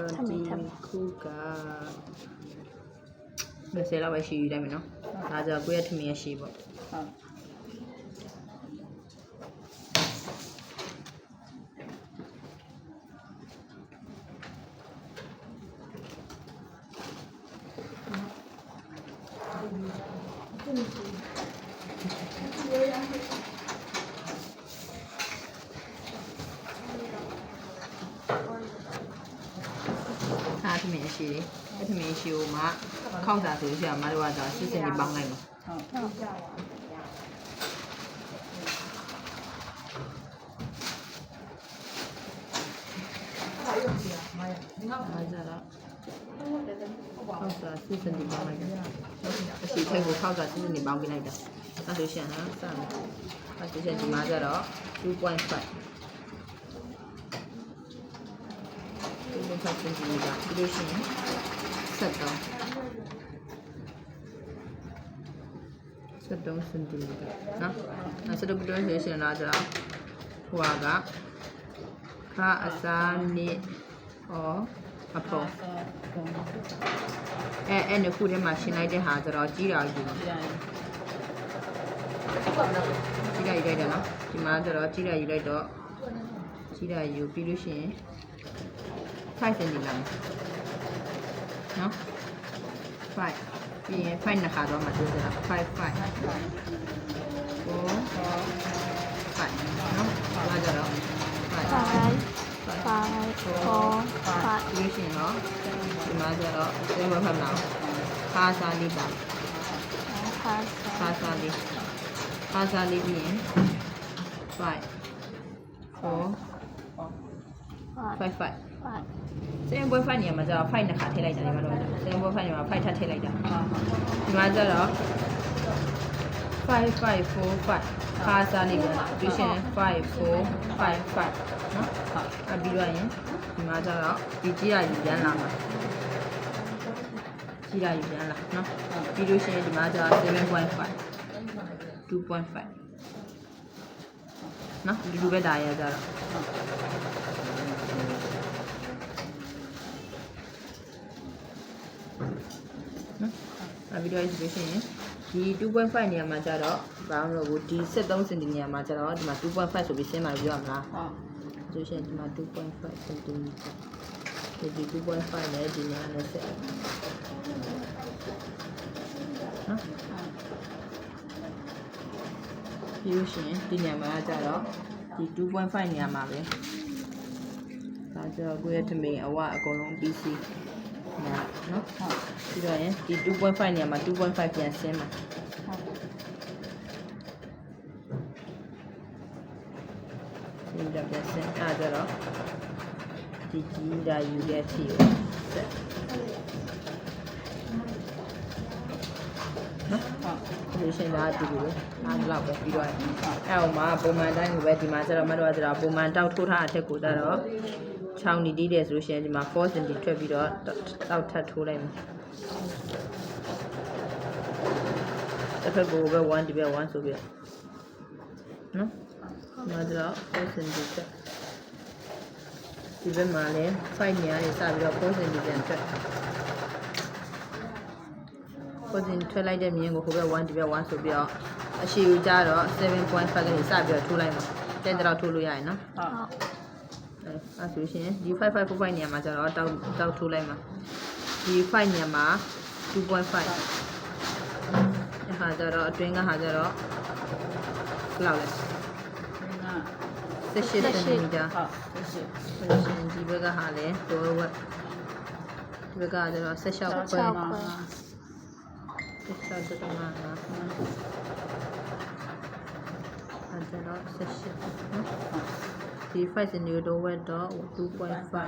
တော့ဒီခုက20လောက်ပဲရှိယူလိုက်မယ်နော်ဒါကြောင့်ကိုယ့်ရဲ့ထမင်းရရှိပေါ့ဟုတ် ထမင်းရရှိတယ်အဲ့ထမင်းရရှိကိုမှခောက်တာဆိုလို့ရှိရင်မတို့ကတော့စစ်စင်ကြီးပေါင်းလိုက်မှာဟုတ်ဒါကြတော့ခောက်တာစစ်စင်ကြီးပေါင်းလိုက်တာအရှိထိတ်ကိုခောက်တာစစ်စင်ကြီးပေါင်းပြလိုက်တာအဲ့ဆိုရှင်ဟာစမ်းအဲ့ဆိုရှင်ဒီမှာကျတော့2.5 2.5စင်တီမီတာဒီလိုရှိရင်ဆက်တော့ဆက်တော့စင်တီမီတာနော်အဲ့ဆက်တော့ဘယ်လိုဆိုရှင်လားကျတော့ဟိုကခါအစားနစ်ဩအပေါ်အဲအဲ့နှစ်ခုထဲမှာရှင်းလိုက်တဲ့ဟာကျတော့ကြီးတာယူဒီတိုင်းကြီးတာယူလိုက်တယ်နော်ဒီမှာကျတော့ကြီးတာယူလိုက်တော့ကြီးတာယူပြီးလို့ရှိရင် 5စင်တီလာနော်5ပြီးရင်5နှစ်ခါတော့မှတိုးစရာ5 5 4 5နော်ဘာကြတော့5 five, five, four, five, ပြီးလို့ရှိရင်တော့ဒီမှာကျတော့သေဘဖတ်မလားခါစားလေး ပါ five, ခါစားလေးခါစားလေးပြီးရင်5 4 five, 5 5 five. စင်ဘွဲဖိုင်နေရာမှာကျတော့5နှစ်ခါထည့်လိုက်တာဒီမှာတော့စင်ဘွဲဖိုင်နေရာမှာ5ထပ်ထည့်လိုက်တာအာဒီမှာကျတော့5 5 4 5ခါစားလေးပြန်ဒီရှင်5 4 5 5နော်ဟုတ်အပြီးတော့ရင်ဒီမှာကျတော့ဒီကြီးရယူပြန်လာမှာကြီးရယူပြန်လာနော်ပြီးလို့ရှိရင်ဒီမှာကျတော့7.5 2.5နော်ဒီလိုပဲဒါရကြတော့ နော်အပြီးတော့ဒီလို့ရှိရင်ဒီ2.5နေရာမှာကျတော့ဘာလို့လဲဒီ73စင်တီနေရာမှာကျတော့ဒီမှာ2.5ဆိုပြီးရှင်းมาပြောရမလားဟုတ်ဆိုရှင်ဒီမှာ2.5 cm ဒီ2.5နဲ့ဒီနေရာနဲ့ဆက်နော်ပြီးလို့ရှိရင်ဒီနေရာမှာကျတော့ဒီ2.5နေရာမှာပဲဒါကျတော့ကိုယ့်ရဲ့ထမင်းအဝအကုန်လုံးပြီးစီညာ နော်ဟုတ်ပြီးတော့ရင်ဒီ2.5နေရာမှာ2.5ပြန်ဆင်းမှာဟုတ်ဒီတော့ပြန်ဆင်းအားကျတော့ဒီကြီးဒါယူတဲ့အထိကိုဆက်နော်ဟုတ်ဒီရှင်သားအတူတူပဲအားလောက်ပဲပြီးတော့အဲ့ဟိုမှာပုံမှန်တိုင်းကိုပဲဒီမှာကျတော့မတော်ကကျတော့ပုံမှန်တောက်ထိုးထားတဲ့အထက်ကိုကျတော့ ချောင်းနီတီးတယ်ဆိုလို့ရှိရင်ဒီမှာ4 cm ထွက်ပြီးတော့တောက်ထပ်ထိုးလိုက်မယ်တစ်ဖက်ကိုပဲ1ဒီဘက်1ဆိုပြီးတော့နော်ဒီမှာကျတော့4 cm ထွက်ဒီဘက်မှာလည်း5နေရာနေစပြီးတော့4 cm ပြန်ထွက်ကိုစင်ထွက်လိုက်တဲ့မြင်းကိုဟိုဘက်1ဒီဘက်1ဆိုပြီးတော့အရှိကိုကြတော့7.5ကနေစပြီးတော့ထိုးလိုက်မှာတဲ့တော့ထိုးလို့ရရင်နော်ဟုတ် အဲအဲဆိုရှင်ဒီ5545နေရာမှာကျတော့တောက်တောက်ထိုးလိုက်မှာဒီ5နေရာမှာ2.5အဲဟာကျတော့အတွင်းကဟာကျတော့ဘယ်လောက်လဲနာ18စင်တီမီတာဟုတ်ရှိဆိုလို့ရှင်ဒီဘက်ကဟာလဲတော့ဝက်ဒီဘက်ကကျတော့16ခွဲ16ပါ16စတမနာအဲကျတော့18နော်ဒီ 5 cm တော့ဝက်တော့2.5ဝမ်းပါ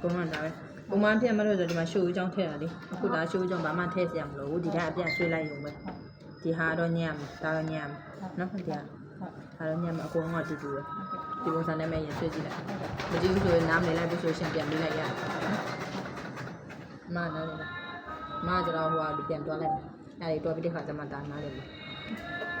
ပုံမှန်ဒါပဲပုံမှန်ဖြစ်မှလို့ဆိုဒီမှာရှိုးဦးကြောင်းထည့်တာလေအခုဒါရှိုးဦးကြောင်းဘာမှထည့်စရာမလိုဘူးဒီတိုင်းအပြတ်ဆွေးလိုက်ရုံပဲ ဒီဟာတော့ညံ့မှာဒါတော့ညံ့မှာနော်ဟုတ်တယ်ဒါတော့ညမှာအကုန်လုံးကတူတူပဲဒီပုံစံနဲ့ပဲရင်ဆွဲကြည့်လိုက်မကြည့်ဘူးဆိုရင်နားမလည်လိုက်ဘူးဆိုရှင်ပြန်ပြီးလိုက်ရတယ်မနားလေလားမကျတော့ဟိုကပြန်တွားလိုက်မယ်အဲ့ဒီတွားပြီးတဲ့ခါကျမှဒါနားလေမယ်